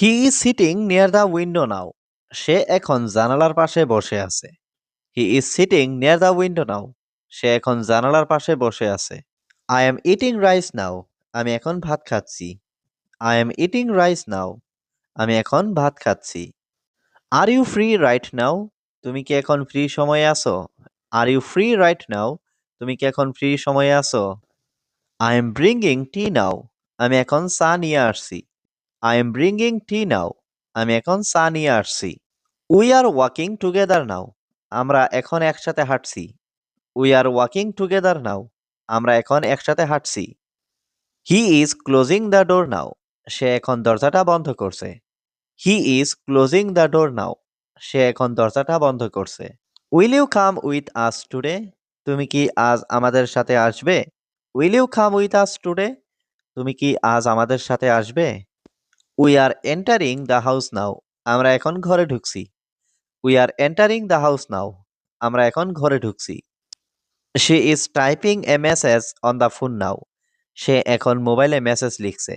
He is sitting near the window now সে এখন জানালার পাশে বসে আছে। He is sitting near the window now সে এখন জানালার পাশে বসে আছে। I am eating rice now আমি এখন ভাত খাচ্ছি। I am eating rice now আমি এখন ভাত খাচ্ছি। Are you free right now তুমি কি এখন ফ্রি সময়ে আছো? Are you free right now তুমি কি এখন ফ্রি সময়ে আছো? I am bringing tea now আমি এখন চা নিয়ে আসছি। I am bringing tea now আমি এখন চা নিয়ে আসছি। We are walking together now আমরা এখন একসাথে হাঁটছি। We are walking together now আমরা এখন একসাথে হাঁটছি। He is closing the door now সে এখন দরজাটা বন্ধ করছে। He is closing the door now সে এখন দরজাটা বন্ধ করছে। Will you come with us today তুমি কি আজ আমাদের সাথে আসবে? Will you come with us today তুমি কি আজ আমাদের সাথে আসবে? We are entering the house now আমরা এখন ঘরে ঢুকছি। We are entering the house now আমরা এখন ঘরে ঢুকছি। She is typing a message on the phone now সে এখন মোবাইলে মেসেজ লিখছে।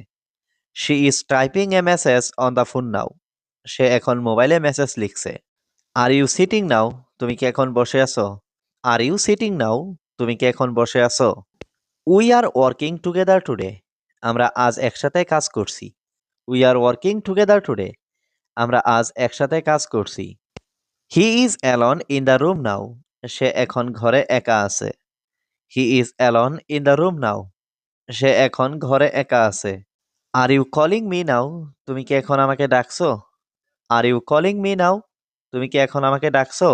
She is typing a message on the phone now সে এখন মোবাইলে মেসেজ লিখছে। আর ইউ সিটিং নাও তুমি কি এখন বসে আছো? আর ইউ সিটিং নাও তুমি কি এখন বসে আছো? We are working together today আমরা আজ একসাথে কাজ করছি। We are working together today আমরা আজ একসাথে কাজ করছি। He is alone in the room now সে এখন ঘরে একা আছে। He is alone in the room now সে এখন ঘরে একা আছে। Are you calling me now তুমি কি এখন আমাকে ডাকছো? Are you calling me now তুমি কি এখন আমাকে ডাকছো?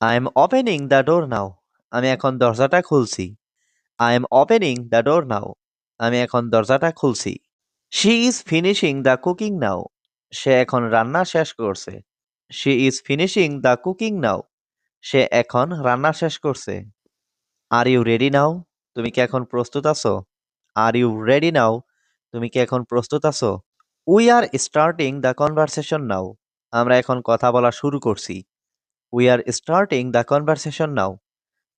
I am opening the door now আমি এখন দরজাটা খুলছি। I am opening the door now আমি এখন দরজাটা খুলছি। She is finishing the cooking now সে এখন রান্না শেষ করছে। She is finishing the cooking now সে এখন রান্না শেষ করছে। আর ইউ রেডি নাও তুমি কি এখন প্রস্তুত আছো? আর ইউ রেডি নাও তুমি কি এখন প্রস্তুত আছো? We are starting the conversation now আমরা এখন কথা বলা শুরু করছি। We are starting the conversation now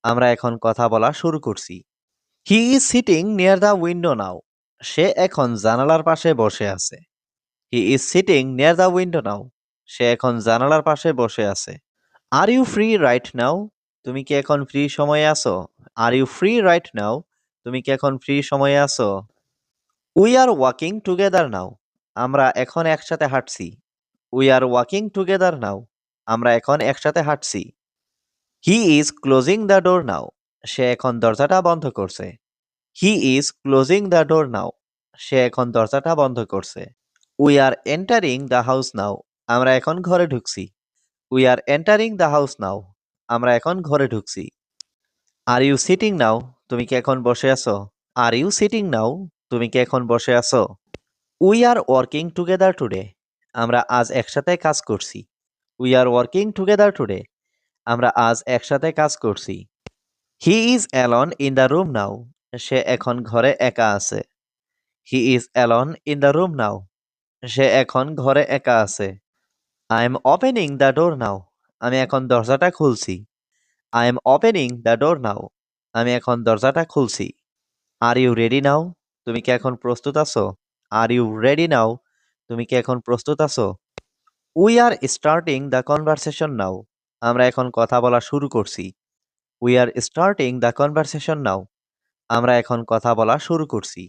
আমরা এখন কথা বলা শুরু করছি। He is sitting near the window now সে এখন জানালার পাশে বসে আছে। He is sitting near the window now সে এখন জানালার পাশে বসে আছে। Are you free right now তুমি কি এখন ফ্রি সময়ে আছো? Are you free right now তুমি কি এখন ফ্রি সময়ে আছো? We are walking together now আমরা এখন একসাথে হাঁটছি। We are walking together now আমরা এখন একসাথে হাঁটছি। He is closing the door now সে এখন দরজাটা বন্ধ করছে। He is closing the door now সে এখন দরজাটা বন্ধ করছে। We are entering the house now আমরা এখন ঘরে ঢুকছি। We are entering the house now আমরা এখন ঘরে ঢুকছি। আর ইউ সিটিং নাও তুমি কি এখন বসে আছো? আর ইউ সিটিং নাও তুমি কি এখন বসে আছো? We are working together today আমরা আজ একসাথে কাজ করছি। We are working together today আমরা আজ একসাথে কাজ করছি। He is alone in the room now সে এখন ঘরে একা আছে। He is alone in the room now সে এখন ঘরে একা আছে। I am opening the door now আমি এখন দরজাটা খুলছি। I am opening the door now আমি এখন দরজাটা খুলছি। আর ইউ রেডি নাও তুমি কি এখন প্রস্তুত আছো? আর ইউ রেডি নাও তুমি কি এখন প্রস্তুত আছো? We are starting the conversation now আমরা এখন কথা বলা শুরু করছি। We are starting the conversation now আমরা এখন কথা বলা শুরু করছি।